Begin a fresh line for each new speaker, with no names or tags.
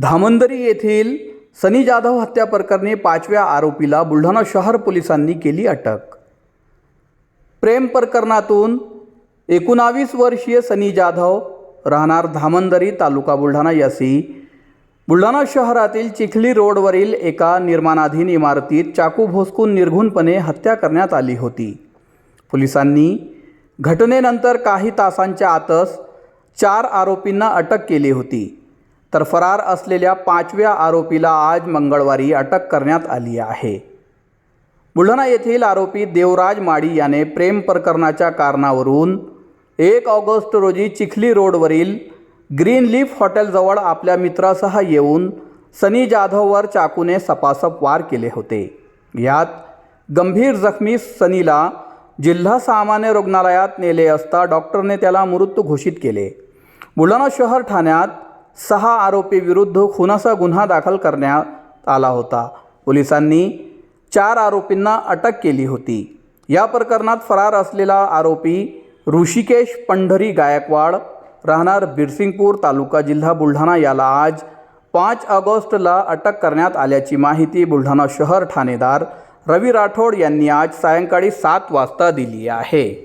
धामंदरी येथील सनी जाधव हत्या प्रकरणी पाचव्या आरोपीला बुलढाणा शहर पोलिसांनी केली अटक. प्रेम प्रकरणातून एकोणावीस वर्षीय सनी जाधव राहणार धामंदरी तालुका बुलढाणा यासी. बुलढाणा शहरातील चिखली रोडवरील एका निर्माणाधीन इमारतीत चाकू भोसकून निर्घुणपणे हत्या करण्यात आली होती. पोलिसांनी घटनेनंतर काही तासांच्या आतच चार आरोपींना अटक केली होती. तर फरार असलेल्या पाचव्या आरोपीला आज मंगळवारी अटक करण्यात आली आहे. बुलढाणा येथील आरोपी देवराज माडी याने प्रेम प्रकरणाच्या कारणावरून एक ऑगस्ट रोजी चिखली रोडवरील ग्रीन लीफ हॉटेलजवळ आपल्या मित्रासह येऊन सनी जाधववर चाकूने सपासप वार केले होते. यात गंभीर जखमी सनीला जिल्हा सामान्य रुग्णालयात नेले असता डॉक्टरने त्याला मृत घोषित केले. बुलढाणा शहर ठाण्यात सहा आरोपीविरुद्ध खुनाचा गुन्हा दाखल करण्यात आला होता. पोलिसांनी चार आरोपींना अटक केली होती. या प्रकरणात फरार असलेला आरोपी ऋषिकेश पंढरी गायकवाड राहणार बिरसिंगपूर तालुका जिल्हा बुलढाणा याला आज पाच ऑगस्टला अटक करण्यात आल्याची माहिती बुलढाणा शहर ठाणेदार रवी राठोड यांनी आज सायंकाळी सात वाजता दिली आहे.